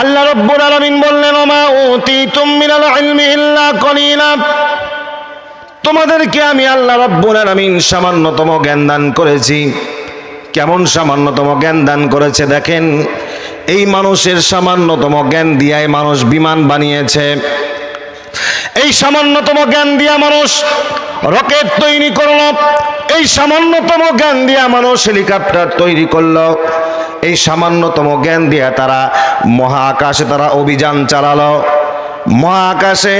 আল্লাহ রব্বুল আলামিন বললেন, ওমা উতিতুম মিনাল ইলমি ইল্লা কলিলা। তোমাদেরকে আমি আল্লাহ রব্বুল আলামিন সামান্যতম জ্ঞান দান করেছি। কেমন সামান্যতম জ্ঞান দান করেছে দেখেন? এই মানুষের সামান্যতম জ্ঞান দিয়াই মানুষ বিমান বানিয়েছে। এই সামান্যতম জ্ঞান দিয়া মানুষ রকেট তৈরি করল। এই সামান্যতম জ্ঞান দিয়া মানুষ হেলিকপ্টার তৈরি করল। এই সামান্যতম জ্ঞান দিয়া তারা মহাকাশে তারা অভিযান চালালো। মহাকাশে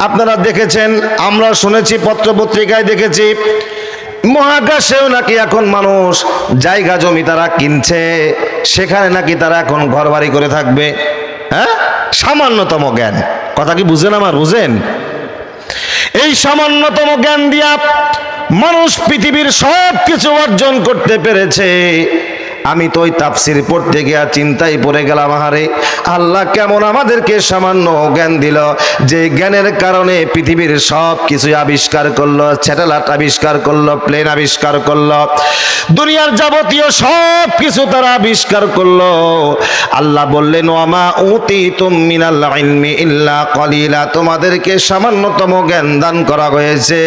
আপনারা দেখেছেন, আমরা শুনেছি, পত্রপত্রিকায় দেখেছি, মহাকাশেও নাকি এখন মানুষ জায়গা জমি তারা কিনছে, সেখানে নাকি তারা এখন ঘর বাড়ি করে থাকবে। হ্যাঁ? সামান্যতম জ্ঞান। কথা কি বুঝেন আমার? বুঝেন? এই সামান্যতম জ্ঞান দিয়া মানুষ পৃথিবীর সব কিছু অর্জন করতে পেরেছে। আমি তো ওই তাফসির পড়তে গিয়া চিন্তায় পড়ে গেলাম, আহারে। আল্লাহ কেমন আমাদেরকে সামান্য জ্ঞান দিল যে জ্ঞানের কারণে পৃথিবীর সব কিছু আবিষ্কার করল, স্যাটেলাইট আবিষ্কার করল, প্লেন আবিষ্কার করল, দুনিয়ার যাবতীয় সব কিছু তারা আবিষ্কার করল। আল্লাহ বললেন, ওয়ামা উতি মিনাল ইলমি ইল্লা কলিলা। তোমাদেরকে সামান্যতম জ্ঞান দান করা হয়েছে।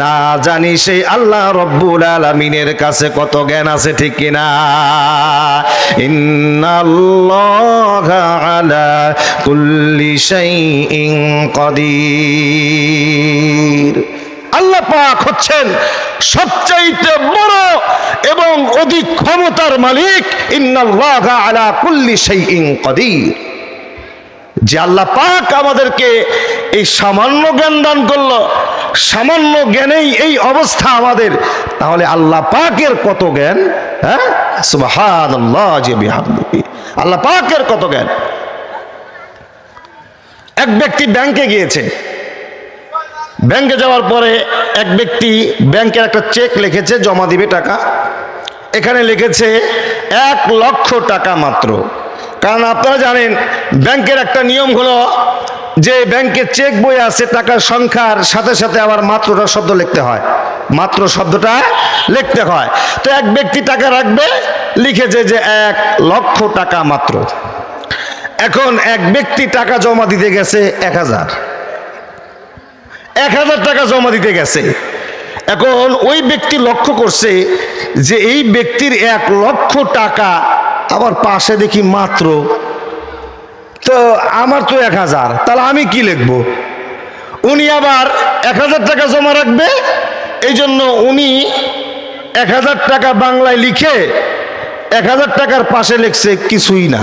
না জানি সেই আল্লাহ রব্বুল আলামিনের কাছে কত জ্ঞান আছে ঠিক কিনা। ইন্নাল্লাহা আলা কুল্লি শাইইন কাদির। আল্লাহ পাক হচ্ছেন সবচাইতে বড় এবং অধিক ক্ষমতার মালিক। ইন্নাল্লাহা আলা কুল্লি শাইইন কাদির। যে আল্লাহ পাক আমাদেরকে এই সামান্য জ্ঞান দান করল, সামান্য জ্ঞানেই এই অবস্থা আমাদের, তাহলে আল্লাহ পাকের কত জ্ঞান? হ্যাঁ? আল্লাহ পাকের কত জ্ঞান? এক ব্যক্তি ব্যাংকে গিয়েছে। ব্যাংকে যাওয়ার পরে এক ব্যক্তি ব্যাংকের একটা চেক লিখেছে, জমা দিবে টাকা। এখানে লিখেছে, এক লক্ষ টাকা মাত্র। কারণ আপনারা জানেন, ব্যাংকের একটা নিয়ম হলো যে ব্যাংকে চেক বই আছে, টাকার সংখ্যার সাথে সাথে আবার মাত্রটা শব্দ লিখতে হয়। মাত্র শব্দটা লিখতে হয়। তো এক ব্যক্তি টাকা রাখবে লিখেছে যে এক লক্ষ টাকা মাত্র। এখন এক ব্যক্তি টাকা জমা দিতে গেছে এক হাজার। এক হাজার টাকা জমা দিতে গেছে। এখন ওই ব্যক্তি লক্ষ্য করছে যে এই ব্যক্তির এক লক্ষ টাকা আবার পাশে দেখি মাত্র। তো আমার তো এক হাজার। তাহলে আমি কি লিখব? উনি আবার এক হাজার টাকা জমা রাখবে? এই জন্য উনি এক হাজার টাকা বাংলায় লিখে এক হাজার টাকার পাশে লিখছে কিছুই না।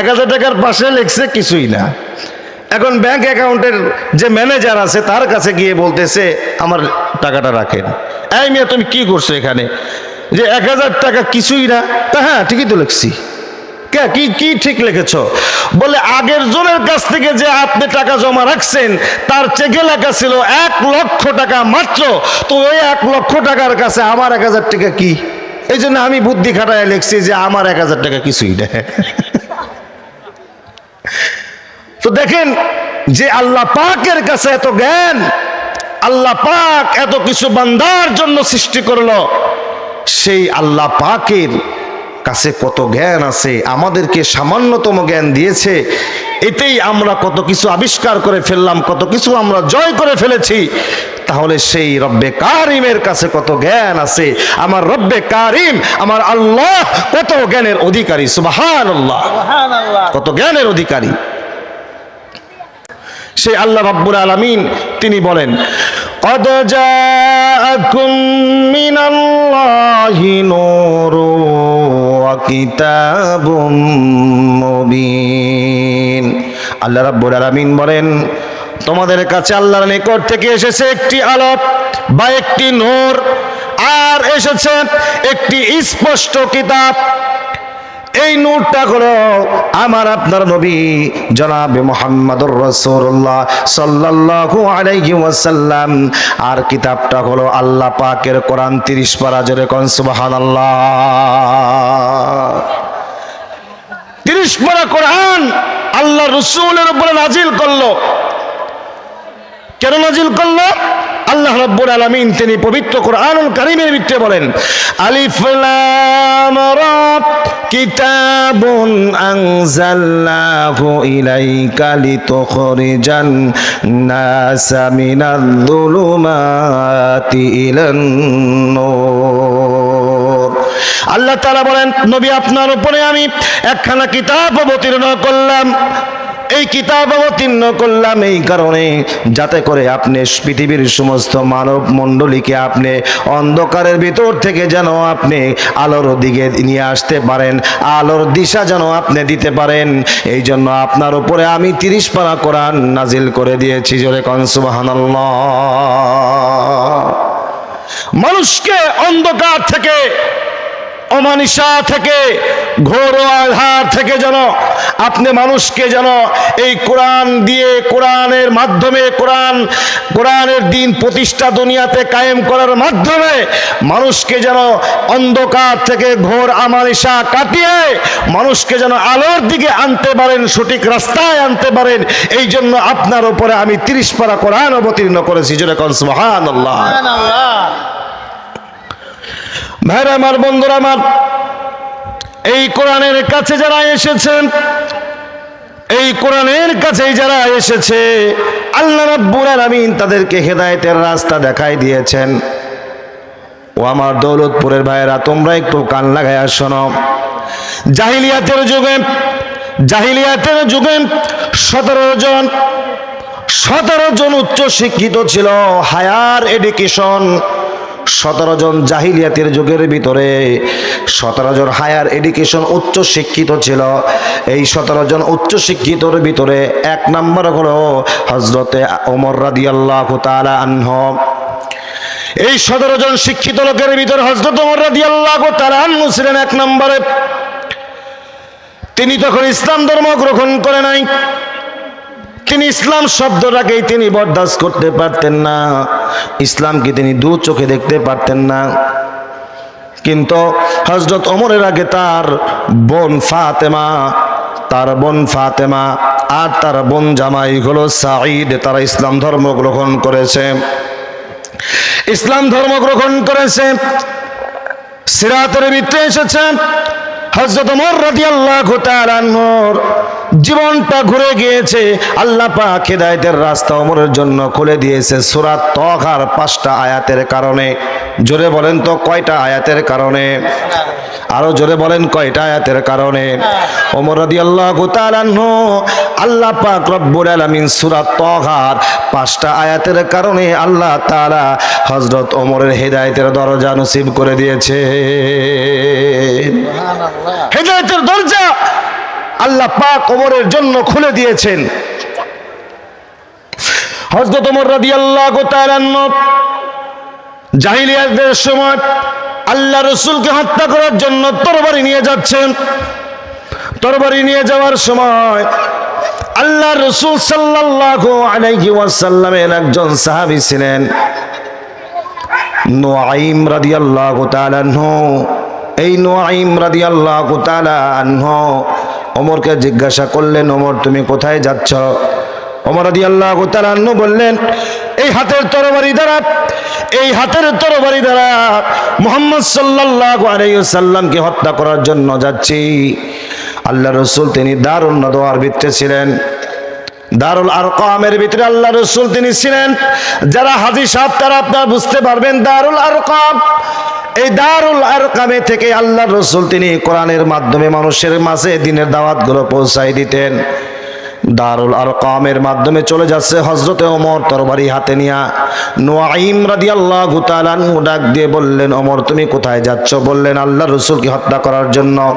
এক হাজার টাকার পাশে লিখছে কিছুই না। এখন ব্যাংক অ্যাকাউন্টের যে ম্যানেজার আছে, তার কাছে গিয়ে বলতেছে, আমার টাকাটা রাখেন। এই মিয়া, তুমি কি করছ এখানে? যে এক হাজার টাকা কিছুই না, তা হ্যাঁ ঠিকই তো লিখছি। কে, কি কি ঠিক লিখেছ? বলে, আগের জনের কাছ থেকে যে আপনি টাকা জমা রাখছেন, তার চেকে লেখা ছিল এক লক্ষ টাকা মাত্র। তো ওই এক লক্ষ টাকার কাছে আমার এক হাজার টাকা কি? এই জন্য আমি বুদ্ধি খাটায় লিখছি যে আমার এক হাজার টাকা কিছুই না। তো দেখেন যে আল্লাহ পাকের কাছে এত জ্ঞান, আল্লাহ পাক এত কিছু বান্দার জন্য সৃষ্টি করল। সেই আল্লাহ পাকের কাছে কত জ্ঞান আছে আমাদেরকে সামান্যতম জ্ঞান দিয়েছে। এতেই আমরা কত কিছু আবিষ্কার করে ফেললাম কত কিছু আমরা জয় করে ফেলেছি। তাহলে সেই রব্বে কারিমের কাছে কত জ্ঞান আছে? আমার রব্বে কারিম আমার আল্লাহ কত জ্ঞানের অধিকারী সুবাহান আল্লাহ কত জ্ঞানের অধিকারী। সেই আল্লাহ রাব্বুল আলামিন তিনি বলেন قد جاءكم من الله نور وكتاب مبين আল্লাহ রাব্বুল আলামিন বলেন তোমাদের কাছে আল্লাহর নিকট থেকে এসেছে একটি আলোক বা একটি নূর আর এসেছে একটি স্পষ্ট কিতাব এই নূরটা হলো আমার আপনার নবী জনাবে মোহাম্মদুর রসুল্লাহ সাল্লাল্লাহু আলাইহি ওয়াসাল্লাম। আর কিতাবটা হলো আল্লাহ পাকের কোরআন তিরিশ পারা জোরে কোন সুবহানাল্লাহ। তিরিশ পারা কোরআন আল্লাহ রসুলের উপরে নাজিল করল। কেন নাজিল করল? আল্লাহ রাব্বুল আলামিন তিনি পবিত্র কোরআনুল কারীমের ভিতরে বলেন, আলিফ লাম রা কিতাবুন আনজালনাহু ইলাইকা লিতুখরিজান নাসা মিনাল যুলুমাতি ইলান নূর। আল্লাহ তাআলা বলেন, নবী, আপনার উপরে আমি একখানা কিতাব অবতীর্ণ করলাম। এই কিতাব অবতীর্ণ করলাম এই কারণে, যাতে করে আপনি পৃথিবীর সমস্ত মানব মণ্ডলীকে আপনি অন্ধকারের ভিতর থেকে যেন আপনি আলোর দিকে নিয়ে আসতে পারেন, আলোর দিশা যেন আপনি দিতে পারেন। এই জন্য আপনার উপরে আমি তিরিশ পারা কোরআন নাজিল করে দিয়েছি, জোরে কনসুবাহানাল্লাহ মানুষকে অন্ধকার থেকে অমানিসা থেকে ঘোর আধার থেকে যেন আপনি মানুষকে যেন এই কোরআন দিয়ে, কোরআনের মাধ্যমে, কোরআন, কোরআনের দিন প্রতিষ্ঠা দুনিয়াতে কায়েম করার মাধ্যমে মানুষকে যেন অন্ধকার থেকে ঘোর আমানিসা কাটিয়ে মানুষকে যেন আলোর দিকে আনতে পারেন, সঠিক রাস্তায় আনতে পারেন। এই জন্য আপনার উপরে আমি তিরিশ পারা কোরআন অবতীর্ণ করেছি। যেরকম সুহান আল্লাহ ভাইরা আমার বন্ধুরা আমার, এই কোরআনের কাছে যারা এসেছেন, এই কোরআনের কাছে যারা এসেছে, আল্লাহ রাব্বুল আলামিন তাদেরকে হেদায়েতের রাস্তা দেখাই দিয়েছেন। ও আমার দৌলতপুরের ভাইয়েরা, তোমরা একটু কান লাগায়া শোনো। জাহিলিয়াতের যুগে জাহিলিয়াতের যুগে সতেরো জন সতেরো জন উচ্চ শিক্ষিত ছিল, হায়ার এডুকেশন। সতেরো জন জাহিলিয়াতের যুগের ভিতরে সতেরো জন হায়ার এডুকেশন উচ্চ শিক্ষিত ছিল। এই সতেরো জন উচ্চ শিক্ষিতর ভিতরে এক নম্বর হলো হজরতে ওমর রাদি আল্লাহ আনহ। এই সতেরো জন শিক্ষিত লোকের ভিতরে হজরত ওমর রাদি আল্লাহ আনহু ছিলেন এক নম্বরে। তিনি তখন ইসলাম ধর্ম গ্রহণ করে নাই। তিনি ইসলাম শব্দটাকেই তিনি বরদাস্ত করতে পারতেন না। ইসলামকে তিনি দু চোখে দেখতে পারতেন না। কিন্তু হজরত অমরের আগে তার বোন ফাতেমা, তার বোন ফাতেমা আর তার বোন জামাই হলো সাঈদ, তারা ইসলাম ধর্ম গ্রহণ করেছে। ইসলাম ধর্ম গ্রহণ করেছে। সিরাতের ভিতরে এসেছে হজরত ওমর রাদিয়াল্লাহু তাআলা জীবনটা ঘুরে গিয়েছে। আল্লাহ পাক হেদায়েতের রাস্তা অমরের জন্য খুলে দিয়েছে। সূরা তহার পাঁচটা আয়াতের কারণে। জোরে বলেন তো কয়টা আয়াতের কারণে? আরও জোরে বলেন কয়টা আয়াতের কারণে? ওমর রাদিয়াল্লাহু তাআলা আল্লাহ পাক রব্বুল আলামিন সূরা তহার পাঁচটা আয়াতের কারণে আল্লাহ তাআলা হযরত ওমরের হেদায়েতের দরজা নসিব করে দিয়েছে। হেদায়েতের দরজা আল্লাহ পাক ওমরের জন্য খুলে দিয়েছেন। হযরত ওমর রাদিয়াল্লাহু তাআলা আনহু সময় আল্লাহ রসুলকে হত্যা করার জন্য তরবারি নিয়ে যাচ্ছেন। তরবারি নিয়ে যাওয়ার সময় আল্লাহ রসুল সাল্লাল্লাহু আলাইহি ওয়াসাল্লামের একজন সাহাবী ছিলেন নোয়াইম রাদিয়াল্লাহু তাআলা আনহু। এই নোয়াইম রাদিয়াল্লাহু তাআলা আনহু ওমরকে জিজ্ঞাসা করলেন, অমর, তুমি কোথায় যাচ্ছ? অমর আদি আল্লাহ তালান্ন বললেন, এই হাতের তরবারি দ্বারা, এই হাতের তরবারি দ্বারা মোহাম্মদ সাল্লাহ আলাইসাল্লামকে হত্যা করার জন্য যাচ্ছি। আল্লাহ রসুল তিনি দারুণ দোয়ার ভিত্তে ছিলেন। দারুল আরকামের ভিতরে আল্লাহ রসুল তিনি ছিলেন। যারা হাজি সাহেব, তারা আপনারা বুঝতে পারবেন দারুল আরকাম। এই দারুল আরকামে থেকে আল্লাহ রসুল তিনি কোরআনের মাধ্যমে মানুষের মাঝে দিনের দাওয়াতগুলো পৌঁছাই দিতেন। দারুল আর কামের মাধ্যমে চলে যাচ্ছে হজরতে ওমর তরবারি হাতে নিয়া। নোয়াইম রাদি আল্লাহ গুতালান ডাক দিয়ে বললেন অমর তুমি কোথায় যাচ্ছ? বললেন, আল্লাহ রসুলকে হত্যা করার জন্য।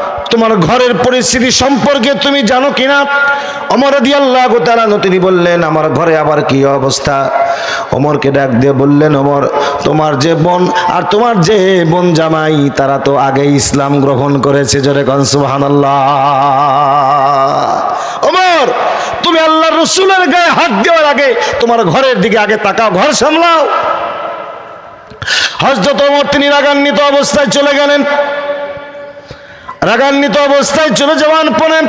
তোমার ঘরের পরিস্থিতি সম্পর্কে তুমি জানো কিনা? অমর দি আল্লাহ তারানো তিনি বললেন, আমার ঘরে আবার কি অবস্থা? অমরকে ডাক দিয়ে বললেন অমর তোমার যে বোন আর তোমার যে বোন জামাই, তারা তো আগে ইসলাম গ্রহণ করেছে, জোরে কনসুহান অমর তুমি আল্লাহ রসুলের গায়ে হাত দেওয়ার আগে তোমার ঘরের দিকে আগে তাকাও, ঘর সামলাও। হজরত ওমর তিনি রাগান্বিত অবস্থায় চলে গেলেন। রাগান্বিত অবস্থায় চলে যাওয়ান পরে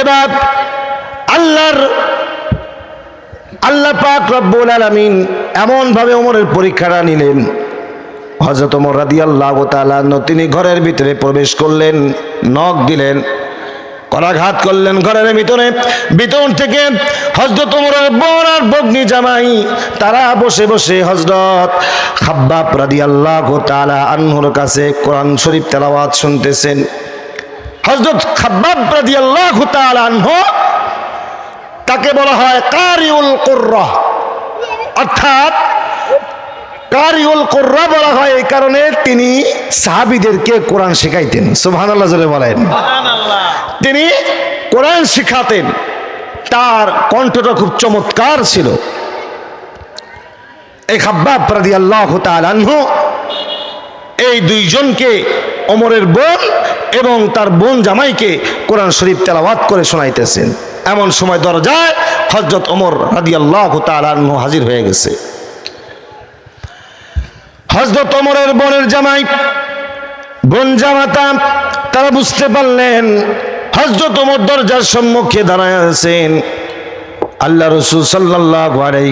এবার আল্লাহর, আল্লাহ পাক রব্বুল আলামিন এমন ভাবে ওমরের পরীক্ষাটা নিলেন। হযরত ওমর রাদিয়াল্লাহু তাআলা তিনি ঘরের ভিতরে প্রবেশ করলেন, নখ দিলেন। করাঘাত করলেন ঘরের ভিতরে। ভিতর থেকে হজরত বোন আর বগ্নি জামাই, তারা বসে বসে হজরত খাব্বাব রাদিয়াল্লাহু তাআলা আনহুর কাছে কোরআন শরীফ তেলাওয়াত শুনতেছেন। হজরত খাব্বাব রাদিয়াল্লাহু তাআলা আনহ, তাকে বলা হয় কারিউল কুর্রা, অর্থাৎ কারিউল কুর্রা বলা হয় এই কারণে তিনি সাহাবিদেরকে কোরআন শেখাইতেন। সুবহানাল্লাহ জোরে বলেন। তিনি কোরআন শিখাতেন। তার কণ্ঠটা খুব চমৎকার ছিল। এই খাব্বাব রাদিয়াল্লাহু তাআলা আনহু এই দুইজনকে অমরের বোন এবং তার বোন জামাইকে কোরআন শরীফ তেলাওয়াত করে শোনাইতেছেন। এমন সময় দরজায় হজরত ওমর রাদিয়াল্লাহু তাআলা আনহু হাজির হয়ে গেছে। হজরত ওমরের বোনের জামাই, বোন জামাতা, তারা বুঝতে পারলেন হজরত ওমর দরজার সম্মুখে দাঁড়ায় আছেন। আল্লাহ রসুল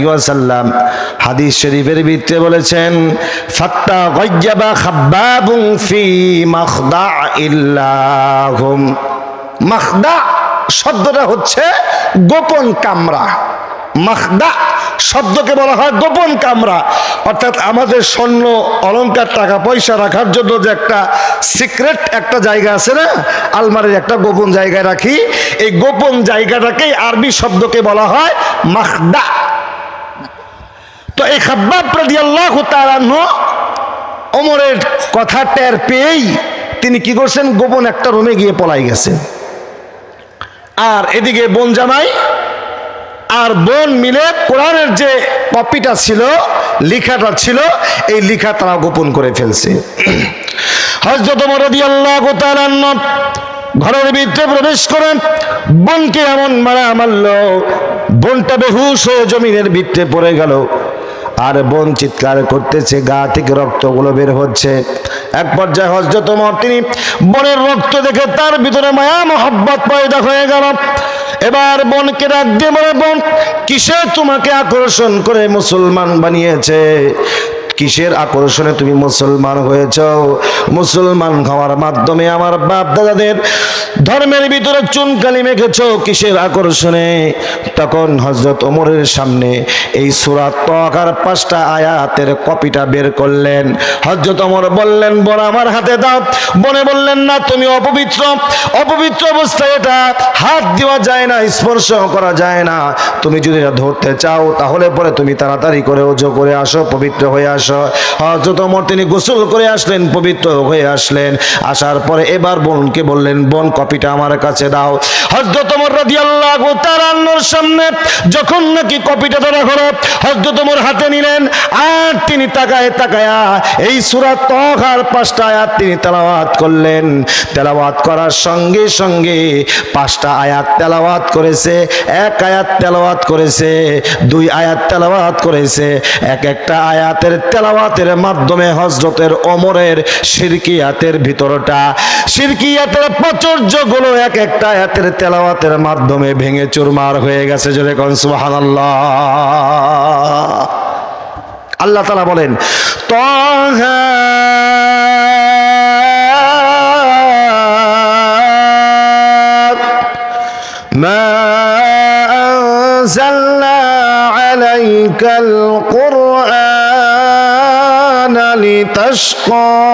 ওয়াসাল্লাম হাদিস শরীফের ভিতরে বলেছেন ফি মাখদা মাখদা শব্দটা হচ্ছে গোপন কামরা। মাখদা শব্দকে বলা হয় গোপন কামরা। অর্থাৎ আমাদের স্বর্ণ অলংকার টাকা, পয়সা রাখার জন্য যে একটা সিক্রেট একটা জায়গা আছে না, আলমারির একটা গোপন জায়গায় রাখি। এই গোপন জায়গাটাকেই আরবি শব্দকে বলা হয় মাখদা। তো এই খাব্বাব রাদিয়াল্লাহু কথা টের পেয়েই তিনি কি করছেন? গোপন একটা রুমে গিয়ে পলাই গেছেন। আর এদিকে বোন জামাই আর বোন মিলে কোরআনের যে কপিটা ছিল, লিখাটা ছিল, এই লিখা তারা গোপন করে ফেলছে। ঘরের ভিতরে প্রবেশ করেন, বোনকে এমন মারা মারল, বোনটা বেহুশ হয়ে জমিনের ভিতরে পড়ে গেল। আর বোন চিৎকার করতেছে, গা থেকে রক্তগুলো বের হচ্ছে। এক পর্যায়ে হজরত ওমর, তিনি বনের রক্ত দেখে তার ভিতরে মায়া, মহব্বত পয়দা হয়ে গেল। এবার বনকে ডাক দিয়ে বলে, বোন, কিসে তোমাকে আকর্ষণ করে মুসলমান বানিয়েছে? কিসের আকর্ষণে তুমি মুসলমান হয়েছ? মুসলমান হওয়ার মাধ্যমে আমার বাপ দাদাদের ধর্মের ভিতরে চুনকালি মেখেছ, কিসের আকর্ষণে? তখন হজরত ওমরের সামনে এই সুরাত তকার পাঁচটা আয়াতের কপিটা বের করলেন। হজরত ওমর বললেন, বোন, আমার হাতে দাও। বনে বললেন, না, তুমি অপবিত্র। অপবিত্র অবস্থায় এটা হাত দেওয়া যায় না, স্পর্শ করা যায় না। তুমি যদি ধরতে চাও, তাহলে পরে তুমি তাড়াতাড়ি করে ওজো করে আসো, পবিত্র হয়ে আসো। হজরত ওমর তিনি গোসল করে আসলেন, পবিত্র হয়ে আসলেন। আসার পরে এবার বোনকে বললেন, বোন, কপিটা আমার কাছে দাও। হজরত ওমর রাদিয়াল্লাহু সামনে যখন নাকি কপিটা ধরা হলো হজরত ওমর হাতে নিলেন আর তিনি তাকায় তাকায়া এই সূরা তহার পাঁচটা আয়াত তিনি তেলাওয়াত করলেন। তেলাওয়াত করার সঙ্গে সঙ্গে পাঁচটা আয়াত তেলাওয়াত করেছে, এক আয়াত তেলাওয়াত করেছে, দুই আয়াত তেলাওয়াত করেছে, এক একটা আয়াতের তেলাওয়াতের মাধ্যমে হজরতের ওমরের শিরকিয়াতের ভিতরটা শিরকিয়াতের প্রাচুর্যগুলো এক একটা আয়াতের তেলাওয়াতের মাধ্যমে ভেঙে চুরমার হয়ে গেছে জোরে কন সুবহানাল্লাহ আল্লাহ তালা বলেন তহা ما أنزلنا عليك القرآن لتشقى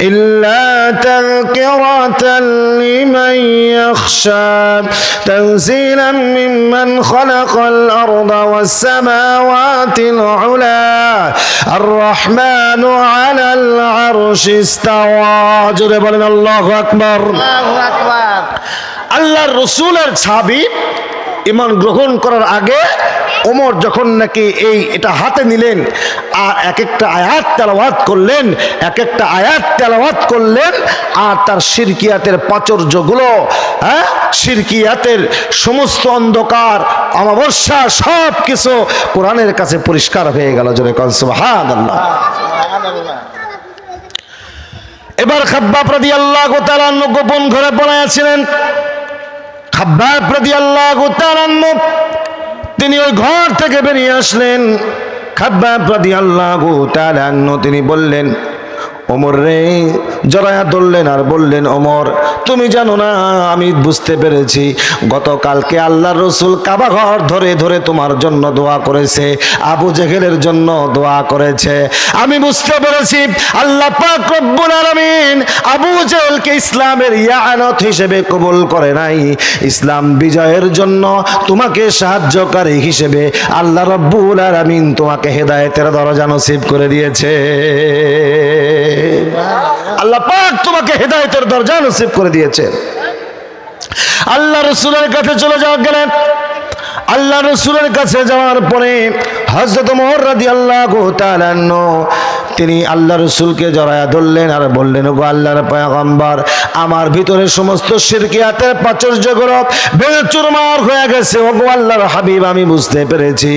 إلا تذكرة لمن يخشى تنزيلا ممن خلق الأرض والسماوات العلا الرحمن على العرش استوى جرب الله أكبر আল্লাহর রসুলের ছাবি ইমান গ্রহণ করার আগে ওমর যখন নাকি এই এটা হাতে নিলেন, আর এক একটা আয়াত তেলাওয়াত করলেন এক একটা আয়াত তেলাওয়াত করলেন, আর তার শিরকিয়াতের প্রাচুর্যগুলো হ্যাঁ শিরকিয়াতের সমস্ত অন্ধকার, অমাবস্যা সব কিছু কোরআনের কাছে পরিষ্কার হয়ে গেল কনসুবাহান আল্লাহ এবার খাব্বা প্রতি আল্লাহ গোতারান্ন গোপন ঘরে পড়াইয়াছিলেন খাব্বা প্রতি আল্লাহ গোতারান্ন তিনি ওই ঘর থেকে বেরিয়ে আসলেন। খাব্বা প্রতি আল্লাহ তিনি বললেন ওমর রে জরায়া ধরলেন আর বললেন, ওমর, তুমি জানো না, আমি বুঝতে পেরেছি। গতকালকে আল্লাহ রসুল কাবা ঘর ধরে ধরে তোমার জন্য দোয়া করেছে, আবু জেহেলের জন্য দোয়া করেছে। আমি বুঝতে পেরেছি, আল্লাহ পাক রব্বুল আলামিন আবু জেহেলকে ইসলামের ইয়ানত হিসেবে কবুল করে নাই। ইসলাম বিজয়ের জন্য তোমাকে সাহায্যকারী হিসেবে আল্লাহ রব্বুল আলামিন তোমাকে হেদায়েতের দরজা নসিব করে দিয়েছে। আল্লাহ পাক তোমাকে হেদায়তের দরজা নসিব করে দিয়েছে। আল্লাহ রসুলের কাছে চলে যাওয়া গেলেন। আল্লাহ রসুলের কাছে যাওয়ার পরে হজরত মোহর রাদি আল্লাহ তিনি আল্লাহ রসুলকে জড়ায়া ধরলেন আর বললেন গো আল্লাহর পয়গম্বর, আমার ভিতরে সমস্ত শিরকিয়াতের প্রাচুর্যগুলো ভেঙে চুরমার হয়ে গেছে। ও গো আল্লাহর হাবিব, আমি বুঝতে পেরেছি।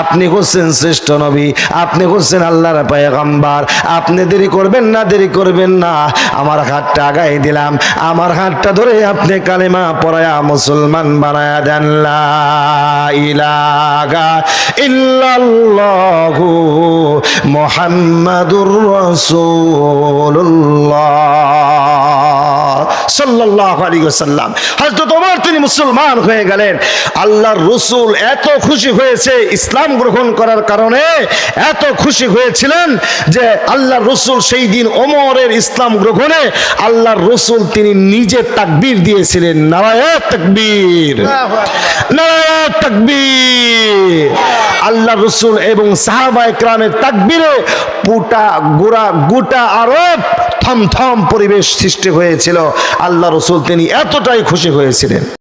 আপনি হচ্ছেন শ্রেষ্ঠ নবী, আপনি হচ্ছেন আল্লাহর পয়গম্বর। আপনি দেরি করবেন না, দেরি করবেন না। আমার হাতটা আগাই দিলাম। আমার হাতটা ধরে আপনি কালেমা পড়ায়া মুসলমান বানায়া দেন। লা ইলাহা ইল্লাল্লাহু মুহাম্মাদুর রাসূলুল্লাহ সাল্লাল্লাহু আলাইহি ওয়াসাল্লাম। হযরত ওমর, তিনি মুসলমান হয়ে গেলেন। আল্লাহর রসুল এত খুশি হয়েছে ইসলাম গ্রহণ করার কারণে, এত খুশি হয়েছিলেন যে আল্লাহর রসুল সেই দিন ওমরের ইসলাম গ্রহণে আল্লাহর রসুল তিনি নিজে তাকবীর দিয়েছিলেন। নারায়ণ তাকবীর। নারায়ণ তাকবীর। আল্লাহ রসুল এবং সাহাবা একরামের তাকবীরে পুটা গোড়া গোটা আরব থমথম পরিবেশ সৃষ্টি হয়েছিল। আল্লাহ রসুল তিনি এতটাই খুশি হয়েছিলেন।